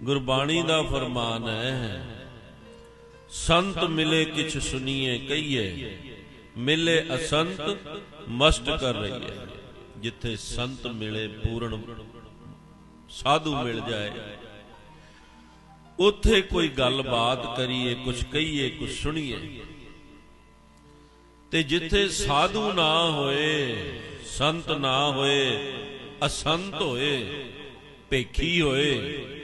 ਗੁਰਬਾਣੀ ਦਾ ਫਰਮਾਨ ਹੈ, ਸੰਤ ਮਿਲੇ ਕਿਛ ਸੁਨੀਏ ਕਹੀਏ, ਮਿਲੇ ਅਸੰਤ ਮਸਤ ਕਰ ਰਹੀਏ। ਜਿੱਥੇ ਸੰਤ ਮਿਲੇ ਪੂਰਨ ਸਾਧੂ ਮਿਲ ਜਾਏ, ਉੱਥੇ ਕੋਈ ਗੱਲਬਾਤ ਕਰੀਏ ਕੁਝ ਕਹੀਏ ਕੁਝ ਸੁਣੀਏ। ਤੇ ਜਿੱਥੇ ਸਾਧੂ ਨਾ ਹੋਏ, ਸੰਤ ਨਾ ਹੋਏ, ਅਸੰਤ ਹੋਏ, ਭੇਖੀ ਹੋਏ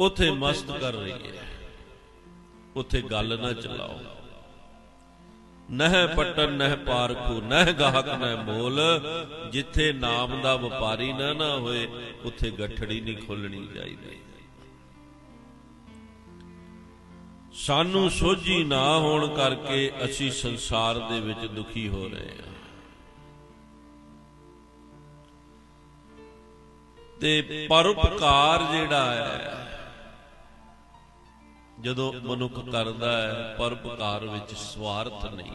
ਉਥੇ ਮਸਤ ਕਰ ਰਹੀ ਹੈ। ਉਥੇ ਗੱਲ ਨਾ ਚਲਾਓ। ਨਹਿ ਪਟਨ ਨਹਿ ਪਾਰਖੂ ਨਹਿ ਗਾਹਕ ਨਹਿ ਮੋਲ। ਜਿੱਥੇ ਨਾਮ ਦਾ ਵਪਾਰੀ ਨਾ ਨਾ ਹੋਏ ਉਥੇ ਗੱਠੜੀ ਨਹੀਂ ਖੋਲਣੀ ਚਾਹੀਦੀ। ਸਾਨੂੰ ਸੋਝੀ ਨਾ ਹੋਣ ਕਰਕੇ ਅਸੀਂ ਸੰਸਾਰ ਦੇ ਵਿੱਚ ਦੁਖੀ ਹੋ ਰਹੇ ਹਾਂ। ਤੇ ਪਰਉਪਕਾਰ ਜਿਹੜਾ ਹੈ ਜਦੋਂ ਮਨੁੱਖ ਕਰਦਾ ਹੈ ਪਰਪਕਾਰ ਵਿੱਚ ਸਵਾਰਥ ਨਹੀਂ।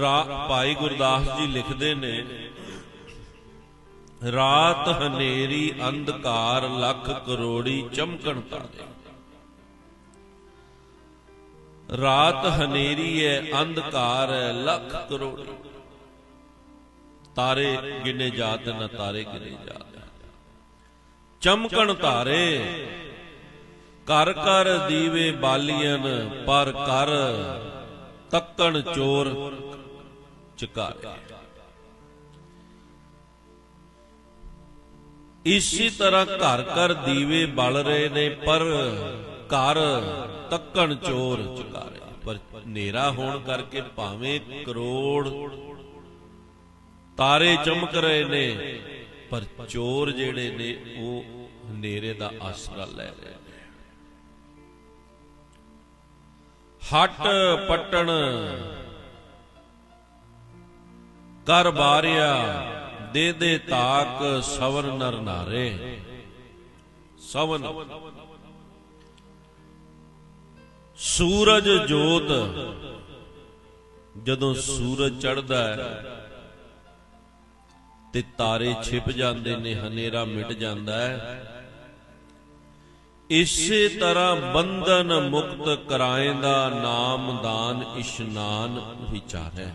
ਰਾ ਭਾਈ ਗੁਰਦਾਸ ਜੀ ਲਿਖਦੇ ਨੇ, ਰਾਤ ਹਨੇਰੀ ਅੰਧਕਾਰ ਲੱਖ ਕਰੋੜੀ ਚਮਕਣ ਤਾਰੇ ਰਾਤ ਹਨੇਰੀ ਹੈ, ਅੰਧਕਾਰ ਹੈ, ਲੱਖ ਕਰੋੜੀ। ਤਾਰੇ ਗਿਨੇ ਜਾਤ, ਨਾ ਤਾਰੇ ਗਿਨੇ ਜਾਤ। ਚਮਕਣ ਤਾਰੇ ਘਰ ਘਰ ਦੀਵੇ ਬਾਲੀਆਂ ਪਰ ਕਰ ਤੱਕਣ ਚੋਰ ਚਕਾਰੇ। ਇਸੇ ਤਰ੍ਹਾਂ ਘਰ ਘਰ ਦੀਵੇ ਬਲ ਰਹੇ ਨੇ ਪਰ ਘਰ ਤੱਕਣ ਚੋਰ ਚਕਾਰੇ। ਪਰ ਹਨੇਰਾ ਹੋਣ ਕਰਕੇ ਭਾਵੇਂ ਕਰੋੜ ਤਾਰੇ ਚਮਕ ਰਹੇ ਨੇ ਪਰ ਚੋਰ ਜਿਹੜੇ ਨੇ, ਉਹ ਹਨੇਰੇ ਦਾ ਆਸਰਾ ਲੈ ਰਹੇ ਨੇ। ਹਟ ਪਟਣ ਕਰ ਬਾਰਿਆ, ਦੇ ਦੇ ਤਾਕ ਸਵਨ ਨਰ ਨਾਰੇ। ਸਵਨ। ਸੂਰਜ ਜੋਤ, ਜਦੋਂ ਸੂਰਜ ਚੜਦਾ ਹੈ ਤੇ ਤਾਰੇ ਛਿਪ ਜਾਂਦੇ ਨੇ, ਹਨੇਰਾ ਮਿਟ ਜਾਂਦਾ ਹੈ। ਇਸੇ ਤਰ੍ਹਾਂ ਬੰਧਨ ਮੁਕਤ ਕਰਾਏ ਦਾ ਨਾਮ ਦਾਨ ਇਸ਼ਨਾਨ ਵਿਚਾਰੈ।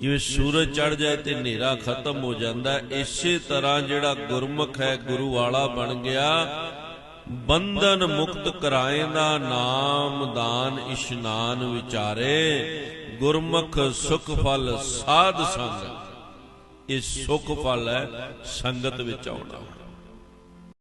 ਜਿਵੇਂ ਸੂਰਜ ਚੜ ਜਾਏ ਤੇ ਹਨੇਰਾ ਖਤਮ ਹੋ ਜਾਂਦਾ ਇਸੇ ਤਰ੍ਹਾਂ ਜਿਹੜਾ ਗੁਰਮੁਖ ਹੈ, ਗੁਰੂ ਵਾਲਾ ਬਣ ਗਿਆ, ਬੰਧਨ ਮੁਕਤ ਕਰਾਏ ਦਾ ਨਾਮ ਦਾਨ ਇਸ਼ਨਾਨ ਵਿਚਾਰੇ। ਗੁਰਮੁਖ ਸੁਖ ਫਲ ਸਾਧ ਸੰਗ। ਇਹ ਸੁਖ ਫਲ ਹੈ ਸੰਗਤ ਵਿੱਚ ਆਉਣਾ।